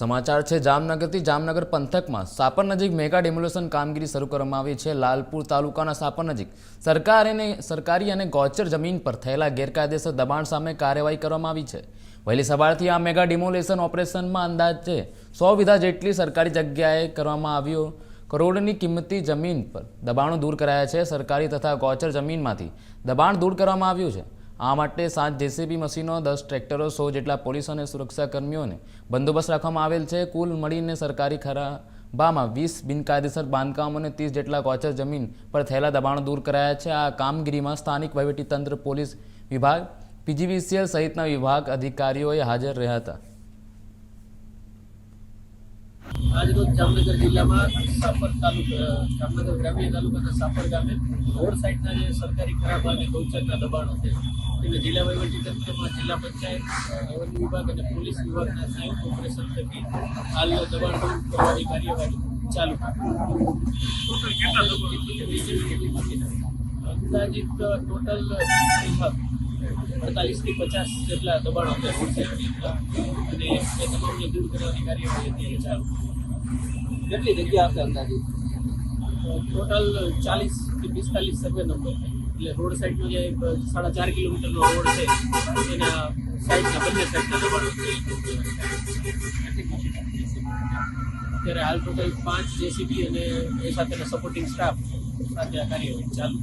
સમાચાર છે, જામનગરથી જામનગર પંથકમાં સાપર નજીક મેગા ડિમોલેશન કામગીરી શરૂ કરવામાં આવી છે. લાલપુર તાલુકાના સાપર નજીક સરકાર અને સરકારી અને ગૌચર જમીન પર થયેલા ગેરકાયદેસર દબાણ સામે કાર્યવાહી કરવામાં આવી છે. વહેલી સવારથી આ મેગા ડિમોલેશન ઓપરેશનમાં અંદાજે સો વીઘા જેટલી સરકારી જગ્યાએ કરવામાં આવ્યો. કરોડની કિંમતી જમીન પર દબાણો દૂર કરાયા છે. સરકારી તથા ગૌચર જમીનમાંથી દબાણ દૂર કરવામાં આવ્યું છે. આ માટે સાત જેસીબી મશીનો, દસ ટ્રેક્ટરો, સો જેટલા પોલીસ અને સુરક્ષાકર્મીઓને બંદોબસ્ત રાખવામાં આવેલ છે. કુલ મળીને સરકારી ખરાબામાં વીસ બિનકાયદેસર બાંધકામ અને ત્રીસ જેટલા કોચર જમીન પર થયેલા દબાણો દૂર કરાયા છે. આ કામગીરીમાં સ્થાનિક વહીવટીતંત્ર, પોલીસ વિભાગ, પીજીવીસીએલ સહિતના વિભાગ અધિકારીઓએ હાજર રહ્યા હતા. આજરોજ જામનગર જિલ્લામાં સાપર તાલુકા જામનગર ગ્રામ્ય તાલુકાના સાપર ગામે રોડ સાઇડના જે સરકારી ખરાબ અને ગૌચરના દબાણો છે એટલે જિલ્લા વહીવટીતંત્રમાં જિલ્લા પંચાયત વન વિભાગ અને પોલીસ વિભાગના સંયુક્ત ઓપરેશન થકી હાલ દબાણ દૂર કરવાની કાર્યવાહી ચાલુ અંદાજિત ટોટલ અડતાલીસ થી પચાસ જેટલા દબાણો રોડ સાઈડના અને એ તમામને દૂર કરવાની કાર્યવાહી અત્યારે ચાલુ કેટલી જગ્યા આપશે અંદાજે? ટોટલ ચાલીસ કે પિસ્તાલીસ સર્વે નંબર એટલે રોડ સાઈડનો જે સાડા ચાર કિલોમીટરનો રોડ છે એના સાઈડના બંને સાઈડના દબાણો અત્યારે હાલ ટોટલ પાંચ જેસીબી અને એ સાથેના સપોર્ટિંગ સ્ટાફ સાથે આ કાર્યવાહી ચાલુ